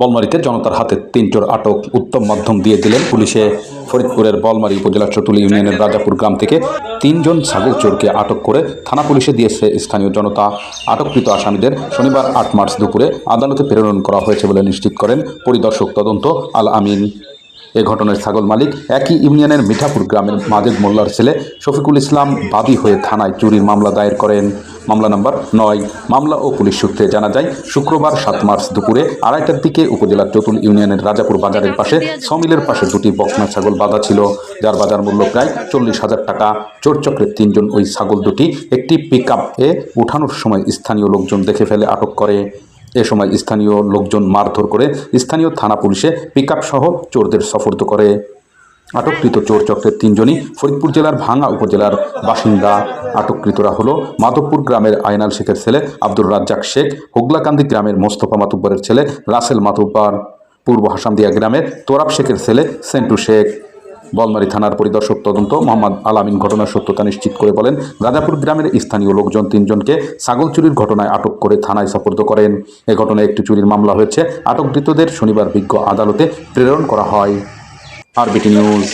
বলমারিতে জনতার হাতে তিন চোর আটক উত্তম মাধ্যম দিয়ে দিলেন পুলিশে। ফরিদপুরের বলমারি উপজেলার চতুল ইউনিয়নের রাজাপুর গ্রাম থেকে তিনজন ছাগল চোরকে আটক করে থানা পুলিশে দিয়েছে স্থানীয় জনতা। আটককৃত আসামিদের শনিবার আট মার্চ দুপুরে আদালতে প্রেরণ করা হয়েছে বলে নিশ্চিত করেন পরিদর্শক তদন্ত আল আমিন। এ ঘটনার ছাগল মালিক একই ইউনিয়নের মিঠাপুর গ্রামের মাজেদ মোল্লার ছেলে শফিকুল ইসলাম বাদী হয়ে থানায় চুরির মামলা দায়ের করেন। মামলা নম্বর নয়, মামলা ও পুলিশ সূত্রে জানা যায়, শুক্রবার সাত মার্চ দুপুরে আড়াইটার দিকে উপজেলার চতুল ইউনিয়নের রাজাপুর বাজারের পাশে সমিলের পাশে দুটি বকনা ছাগল বাঁধা ছিল, যার বাজার মূল্য প্রায় চল্লিশ হাজার টাকা। চোরচক্রের তিনজন ওই ছাগল দুটি একটি পিক আপে উঠানোর সময় স্থানীয় লোকজন দেখে ফেলে, আটক করে। এ সময় স্থানীয় লোকজন মারধর করে স্থানীয় থানা পুলিশে পিক সহ চোরদের সফর্দ করে। আটককৃত চোর চক্রের তিনজনই ফরিদপুর জেলার ভাঙ্গা উপজেলার বাসিন্দা। আটককৃতরা হলো মাধবপুর গ্রামের আয়নাল শেখের ছেলে আব্দুর রাজ্জাক শেখ, হুগলাকান্দি গ্রামের মোস্তফা মাতুব্বরের ছেলে রাসেল মাতুব্বার। পূর্ব হাসামদিয়া গ্রামের তোরাব শেখের ছেলে সেন্টু শেখ। বলমারি থানার পরিদর্শক তদন্ত, মোহাম্মদ আলামিন ঘটনার সত্যতা নিশ্চিত করে বলেন রাজাপুর গ্রামের স্থানীয় লোকজন তিনজনকে ছাগল চুরির ঘটনায় আটক করে থানায় সোপর্দ করেন। এ ঘটনায় একটি চুরির মামলা হয়েছে। আটককৃতদের শনিবার বিজ্ঞ আদালতে প্রেরণ করা হয়। RBT news.